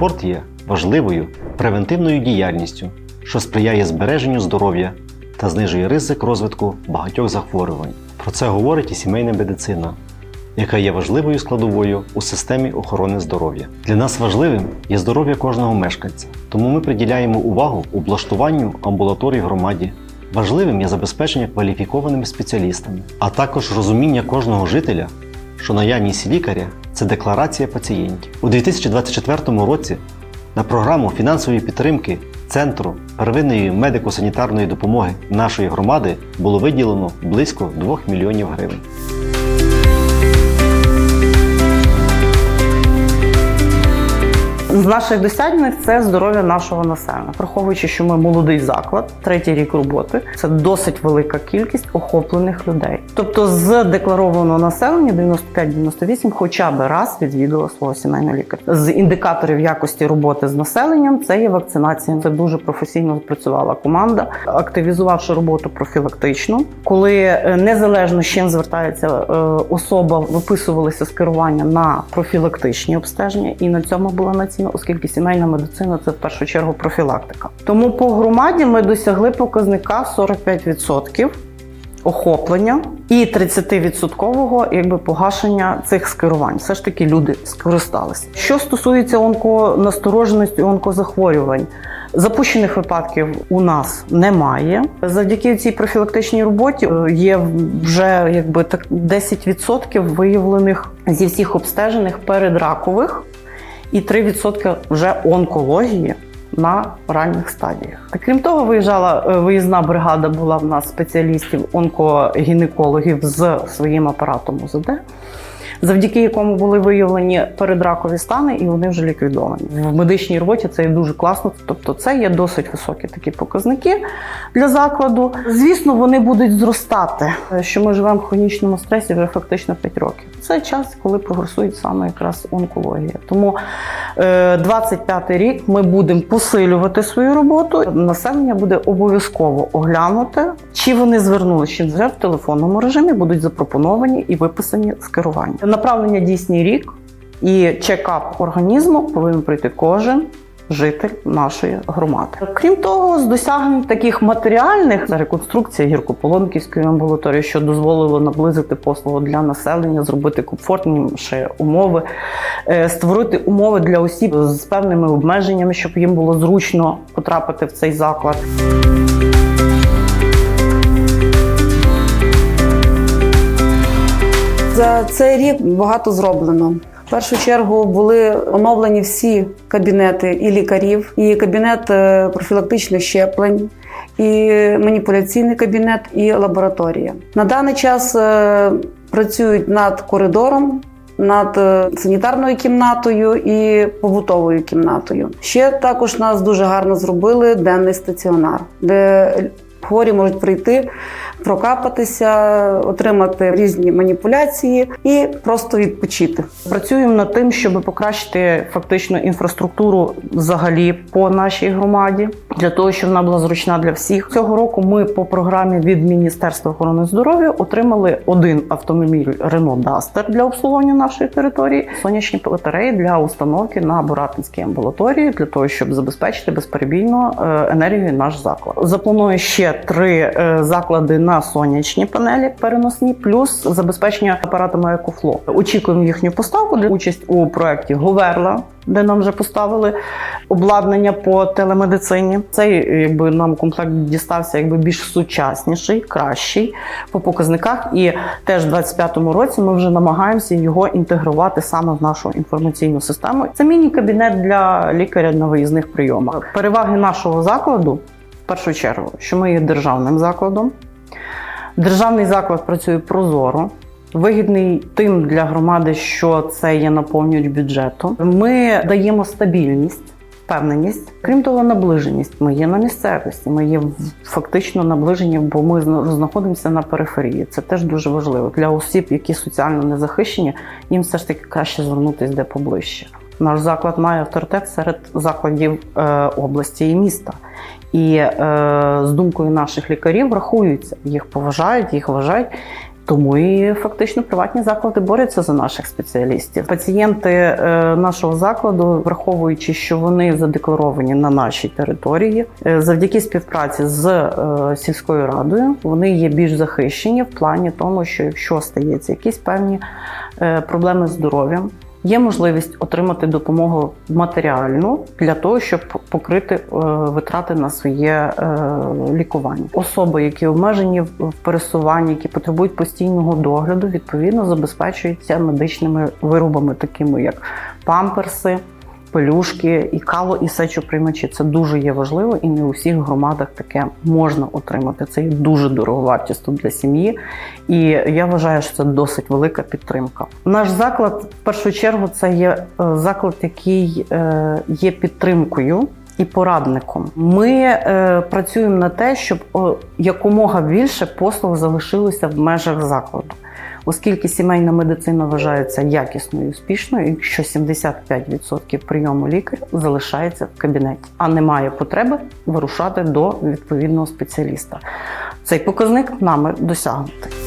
спорт є важливою превентивною діяльністю, що сприяє збереженню здоров'я та знижує ризик розвитку багатьох захворювань. Про це говорить і сімейна медицина, яка є важливою складовою у системі охорони здоров'я. Для нас важливим є здоров'я кожного мешканця, тому ми приділяємо увагу облаштуванню амбулаторій громаді. Важливим є забезпечення кваліфікованими спеціалістами, а також розуміння кожного жителя, що наявність лікаря це декларація пацієнтів. У 2024 році на програму фінансової підтримки Центру первинної медико-санітарної допомоги нашої громади було виділено близько 2 мільйонів гривень. З наших досягнень це здоров'я нашого населення, враховуючи, що ми молодий заклад, третій рік роботи. Це досить велика кількість охоплених людей. Тобто, з декларованого населення 95-98 хоча б раз відвідувала свого сімейного лікаря. З індикаторів якості роботи з населенням це є вакцинація. Це дуже професійно працювала команда, активізувавши роботу профілактичну, коли е, незалежно з чим звертається е, особа, виписувалися скерування на профілактичні обстеження, і на цьому була націнена, оскільки сімейна медицина це в першу чергу профілактика. Тому по громаді ми досягли показника 45% охоплення і 30% якби погашення цих скерувань. Все ж таки люди скористалися. Що стосується онконастороженості, онкозахворювань. Запущених випадків у нас немає. Завдяки цій профілактичній роботі е, є вже якби так 10% виявлених зі всіх обстежених передракових і 3% вже онкології на ранніх стадіях. А крім того, виїжджала е, виїзна бригада була в нас спеціалістів онкогінекологів з своїм апаратом УЗД. Завдяки якому були виявлені передракові стани, і вони вже ліквідовані. В медичній роботі це є дуже класно. Тобто, це є досить високі такі показники для закладу. Звісно, вони будуть зростати. Що ми живемо в хронічному стресі вже фактично 5 років. Це час, коли прогресує саме якраз онкологія. Тому е, 25 рік ми будемо посилювати свою роботу. Населення буде обов'язково оглянути, чи вони звернулися, вже в телефонному режимі будуть запропоновані і виписані скерування. Направлення дійсний рік і чекап організму повинен пройти кожен. Житель нашої громади, крім того, з досягнень таких матеріальних це реконструкція гіркополонківської амбулаторії, що дозволило наблизити послугу для населення, зробити комфортніші умови, е, створити умови для осіб з певними обмеженнями, щоб їм було зручно потрапити в цей заклад. За цей рік багато зроблено. В першу чергу були оновлені всі кабінети і лікарів, і кабінет е, профілактичних щеплень, і маніпуляційний кабінет, і лабораторія. На даний час е, працюють над коридором. Над е, санітарною кімнатою і побутовою кімнатою. Ще також нас дуже гарно зробили денний стаціонар, де хворі можуть прийти, прокапатися, отримати різні маніпуляції і просто відпочити. Працюємо над тим, щоб покращити фактично інфраструктуру взагалі по нашій громаді, для того, щоб вона була зручна для всіх. Цього року ми по програмі від Міністерства охорони здоров'я отримали один автомобіль Renault Duster для обслуговування нашої території, сонячні батареї для установки на Буратинській амбулаторії, для того, щоб забезпечити безперебійно е, енергію наш заклад. Запланую ще три е, заклади на сонячні панелі переносні, плюс забезпечення апаратами EcoFlow. Очікуємо їхню поставку для участь у проєкті Говерла. Де нам вже поставили обладнання по телемедицині. Цей якби нам комплект дістався якби більш сучасніший, кращий по показниках. І теж в 25-му році ми вже намагаємося його інтегрувати саме в нашу інформаційну систему. Це міні-кабінет для лікаря на виїзних прийомах. Переваги нашого закладу першу чергу, що ми є державним закладом. Державний заклад працює прозоро. Вигідний тим для громади, що це є наповнювач бюджету. Ми даємо стабільність, впевненість. Крім того, наближеність. Ми є на місцевості. Ми є фактично наближені, бо ми зна- знаходимося на периферії. Це теж дуже важливо для осіб, які соціально не захищені. Їм все ж таки краще звернутися де поближче. Наш заклад має авторитет серед закладів е, області і міста. І е, з думкою наших лікарів рахуються, їх поважають, їх вважають. Тому і фактично приватні заклади борються за наших спеціалістів. Пацієнти е, нашого закладу, враховуючи, що вони задекларовані на нашій території, е, завдяки співпраці з е, сільською радою, вони є більш захищені в плані тому, що якщо стається якісь певні е, проблеми з здоров'ям. Є можливість отримати допомогу матеріальну для того, щоб покрити е, витрати на своє е, лікування. Особи, які обмежені в в пересуванні, які потребують постійного догляду, відповідно забезпечуються медичними виробами, такими як памперси. Пелюшки і кало і сечоприймачі це дуже є важливо, і не у всіх громадах таке можна отримати. Це є дуже дороговартісно для сім'ї, і я вважаю, що це досить велика підтримка. Наш заклад в першу чергу це є е, заклад, який е, є підтримкою. І порадником ми е, працюємо на те, щоб о, якомога більше послуг залишилося в межах закладу, оскільки сімейна медицина вважається якісною і успішною, якщо 75% прийому лікаря залишається в кабінеті, а немає потреби вирушати до відповідного спеціаліста. Цей показник нами досягнутий.